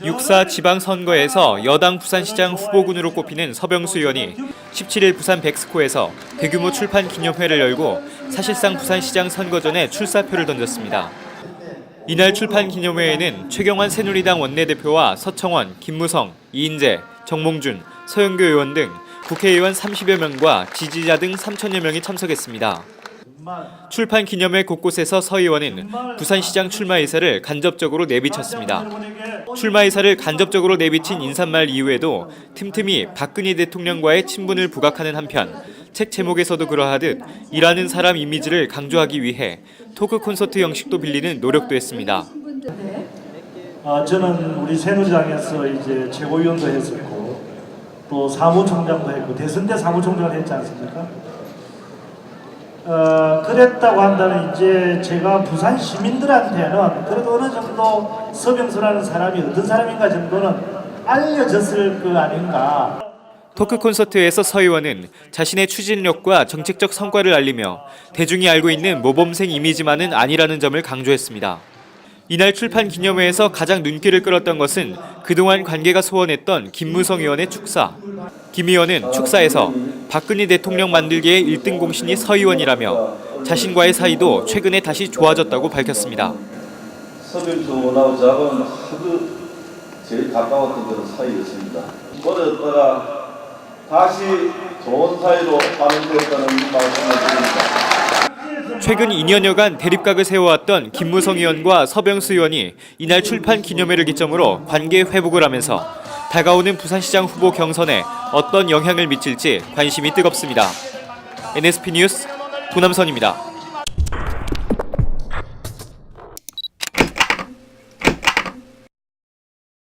6사 지방선거에서 여당 부산시장 후보군으로 꼽히는 서병수 의원이 17일 부산 백스코에서 대규모 출판 기념회를 열고 사실상 부산시장 선거 전에 출사표를 던졌습니다. 이날 출판 기념회에는 최경환 새누리당 원내대표와 서청원, 김무성, 이인재, 정몽준, 서영교 의원 등 국회의원 30여 명과 지지자 등 3천여 명이 참석했습니다. 출판 기념회 곳곳에서 서 의원은 부산시장 출마 의사를 간접적으로 내비쳤습니다. 출마 의사를 간접적으로 내비친 인사말 이후에도 틈틈이 박근혜 대통령과의 친분을 부각하는 한편 책 제목에서도 그러하듯 일하는 사람 이미지를 강조하기 위해 토크 콘서트 형식도 빌리는 노력도 했습니다. 아, 저는 우리 새누리당에서 이제 최고위원도 했었고 또 사무총장도 했고 대선 때 사무총장을 했지 않습니까? 어, 그랬다고 한다면 이제 제가 부산 시민들한테는 그래도 어느 정도 서병수라는 사람이 어떤 사람인가 정도는 알려졌을 거 아닌가. 토크 콘서트에서 서 의원은 자신의 추진력과 정책적 성과를 알리며 대중이 알고 있는 모범생 이미지만은 아니라는 점을 강조했습니다. 이날 출판 기념회에서 가장 눈길을 끌었던 것은 그동안 관계가 소원했던 김무성 의원의 축사. 김 의원은 축사에서 박근혜 대통령 만들기의 1등 공신이 서 의원이라며 자신과의 사이도 최근에 다시 좋아졌다고 밝혔습니다. 서병수하고 저하고는 하도 제일 가까웠던 그런 사이였습니다. 어렸다가 다시 좋은 사이로 발전되었다는 말씀을 드립니다. 최근 2년여간 대립각을 세워왔던 김무성 의원과 서병수 의원이 이날 출판 기념회를 기점으로 관계 회복을 하면서 다가오는 부산시장 후보 경선에 어떤 영향을 미칠지 관심이 뜨겁습니다. NSP 뉴스 도남선입니다.